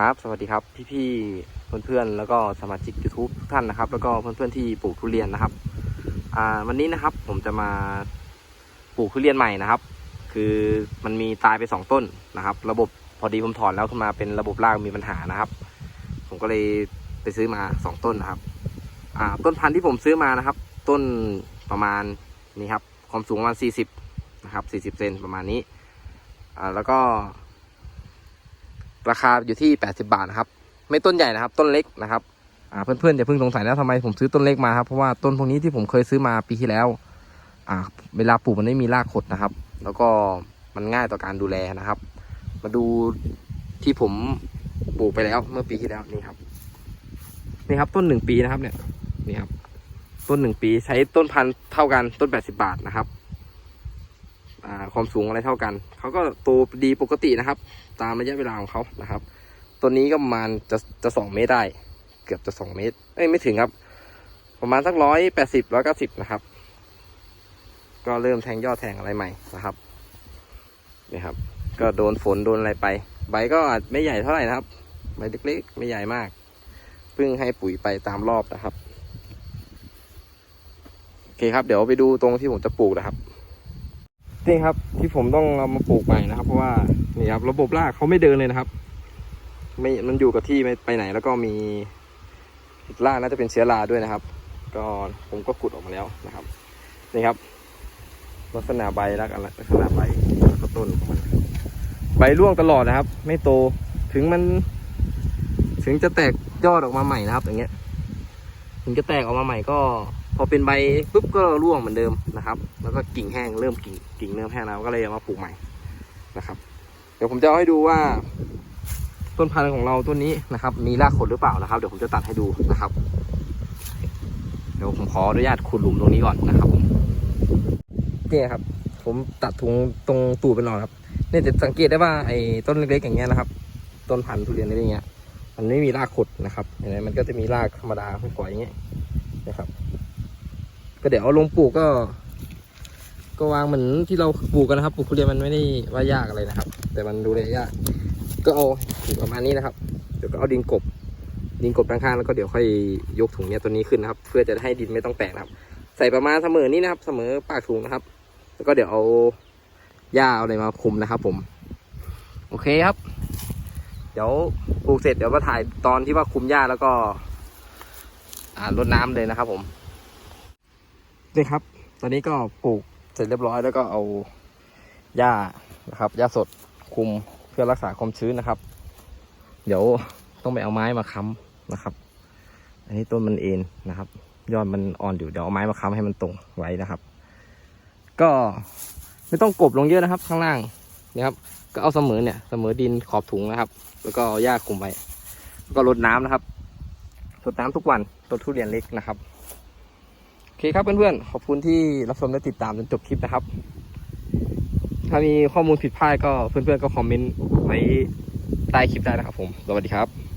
ครับ สวัสดีครับ พี่ๆเพื่อนๆแล้วก็สมาชิก YouTube ทุกท่านนะครับ แล้วก็เพื่อนๆที่ปลูกทุเรียนนะครับ อ่าวันนี้นะครับผมจะมาปลูกทุเรียนใหม่นะครับ คือมันมีตายไปสองต้นนะครับ ระบบพอดีผมถอนแล้วขึ้นมาเป็นระบบรากมีปัญหานะครับ ผมก็เลยไปซื้อมาสองต้นนะครับ อ่าต้นพันธุ์ที่ผมซื้อมานะครับ ต้นประมาณนี้ครับความสูงประมาณสี่สิบนะครับสี่สิบเซนประมาณนี้อ่าแล้วก็ ราคาอยู่ที่ 80 บาทนะครับ ไม่ต้นใหญ่นะครับ ต้นเล็กนะครับอ่าเพื่อนๆอย่าเพิ่งสงสัยนะทำไมผมซื้อต้นเล็กมาครับเพราะว่าต้นพวกนี้ที่ผมเคยซื้อมาปีที่แล้วอ่าเวลาปลูกมันไม่มีรากขดนะครับ แล้วก็มันง่ายต่อการดูแลนะครับ มาดูที่ผมปลูกไปแล้วเมื่อปีที่แล้วนี่ครับนี่ครับต้นหนึ่งปีนะครับเนี่ยนี่ครับต้นหนึ่งปีใช้ต้นพันธุ์เท่ากันต้น 80 บาทนะครับ ความสูงอะไรเท่ากัน เขาก็โตดีปกตินะครับ ตามระยะเวลาของเขานะครับ ตัวนี้ก็ประมาณจะจะสองเมตรได้ เกือบจะสองเมตรเอ้ยไม่ถึงครับ ประมาณสักร้อยแปดสิบร้อยเก้าสิบนะครับ ก็เริ่มแทงยอดแทงอะไรใหม่นะครับนี่ครับ ก็โดนฝนโดนอะไรไป ใบก็อาจไม่ใหญ่เท่าไหร่นะครับ ใบเล็กๆ ไม่ใหญ่มาก เพิ่งให้ปุ๋ยไปตามรอบนะครับ โอเคครับ เดี๋ยวไปดูตรงที่ผมจะปลูกนะครับ นี่ครับ ที่ผมต้องเอามาปลูกใหม่นะครับ เพราะว่านี่ครับระบบรากเขาไม่เดินเลยนะครับ ไม่มันอยู่กับที่ไม่ไปไหน แล้วก็มีรากน่าจะเป็นเชื้อราด้วยนะครับ ก็ผมก็ขุดออกมาแล้วนะครับนี่ครับ ลักษณะใบลักษณะลักษณะใบแล้วก็ต้นของมันใบร่วงตลอดนะครับ ไม่โตถึงมัน ถึงจะแตกยอดออกมาใหม่นะครับอย่างเงี้ย ถึงจะแตกออกมาใหม่ก็ พอเป็นใบปุ๊บก็ร่วงเหมือนเดิมนะครับ แล้วก็กิ่งแห้งเริ่มกิ่งกิ่งเริ่มแห้งแล้วก็เลยเอามาปลูกใหม่นะครับ เดี๋ยวผมจะเอาให้ดูว่า ต้นพันธุ์ของเราต้นนี้นะครับ มีรากขดหรือเปล่านะครับ เดี๋ยวผมจะตัดให้ดูนะครับ เดี๋ยวผมขออนุญาตขุดหลุมตรงนี้ก่อนนะครับผมเนี่ยครับ ผมตัดถุงตรงตูดไปหน่อยครับเนี่ยจะสังเกตได้ว่าไอ้ต้นเล็กๆอย่างเงี้ยนะครับ ต้นพันธุ์ทุเรียนอะไรอย่างเงี้ย มันไม่มีรากขดนะครับเห็นไหมมันก็จะมีรากธรรมดาไม่ก่อยอย่างเงี้ยนะครับ ก็เดี๋ยวเอาลงปลูกก็ ก็วางเหมือนที่เราปลูกกันนะครับ ปลูกทุเรียนมันไม่ได้ว่ายากอะไรนะครับ แต่มันดูแลยาก ก็เอาประมาณนี้นะครับ เดี๋ยวก็เอาดินกบ ดินกบด้านข้างแล้วก็เดี๋ยวค่อยยกถุงเนี้ยตัวนี้ขึ้นนะครับ เพื่อจะให้ดินไม่ต้องแตกนะครับ ใส่ประมาณเสมอนี้นะครับ เสมอปากถุงนะครับ แล้วก็เดี๋ยวเอาหญ้าอะไรมาคุมนะครับ ผม โอเคครับ เดี๋ยวปลูกเสร็จเดี๋ยวมาถ่ายตอนที่ว่าคุมหญ้าแล้วก็ อ่ารดน้ำเลยนะครับ ผมนี่ครับ ตอนนี้ก็ปลูกเสร็จเรียบร้อยแล้วก็เอาหญ้านะครับหญ้าสดคุมเพื่อรักษาความชื้นนะครับ เดี๋ยวต้องไปเอาไม้มาค้ำนะครับ อันนี้ต้นมันเอ็นนะครับ ยอดมันอ่อนอยู่เดี๋ยวเอาไม้มาค้ำให้มันตรงไว้นะครับ ก็ไม่ต้องกบลงเยอะนะครับ ข้างล่างนะครับ ก็เอาเสมอเนี่ยเสมอดินขอบถุงนะครับ แล้วก็เอาหญ้าคุมไว้แล้วก็รดน้ำนะครับรดน้ำทุกวันต้นทุเรียนเล็กนะครับโอเคครับเพื่อนๆขอบคุณที่รับชมและติดตามจนจบคลิปนะครับ ถ้ามีข้อมูลผิดพลาดก็เพื่อนๆก็คอมเมนต์ไว้ใต้คลิปได้นะครับผมสวัสดีครับ